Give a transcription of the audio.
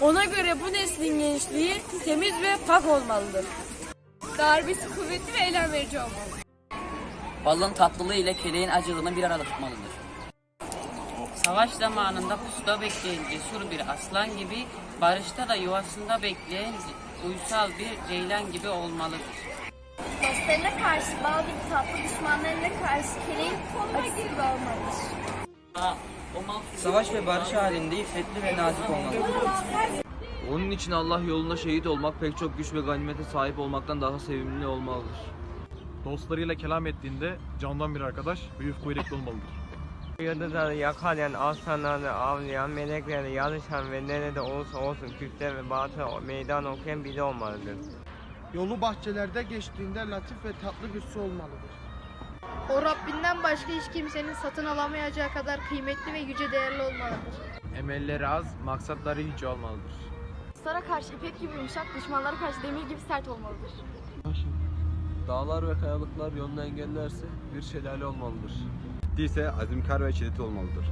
Ona göre bu neslin gençliği temiz ve pak olmalıdır. Darbesi kuvvetli ve eylem verici olmalı. Balın tatlılığı ile keleğin acılığını bir arada tutmalıdır. Savaş zamanında pusuda bekleyen cesur bir aslan gibi, barışta da yuvasında bekleyen uysal bir ceylan gibi olmalıdır. Dostlarına karşı bal gibi tatlı, düşmanlarına karşı keleğin acısı gibi olmalıdır. Savaş ve barış halinde iffetli ve nazik olmalıdır. Onun için Allah yolunda şehit olmak pek çok güç ve ganimete sahip olmaktan daha sevimli olmalıdır. Dostlarıyla kelam ettiğinde candan bir arkadaş ve yufka yürekli olmalıdır. Yıldızları yakalayan, aslanları avlayan, melekleri yarışan ve nerede olursa olsun küfte ve batı meydan okuyan biri olmalıdır. Yolu bahçelerde geçtiğinde latif ve tatlı bir su olmalıdır. O Rabbinden başka hiç kimsenin satın alamayacağı kadar kıymetli ve yüce değerli olmalıdır. Emelleri az, maksatları hiç olmalıdır. Dostlara karşı ipek gibi yumuşak, düşmanlara karşı demir gibi sert olmalıdır. Dağlar ve kayalıklar yolunu engellerse bir şelale olmalıdır. Ciddiyse azimkar ve şiddet olmalıdır.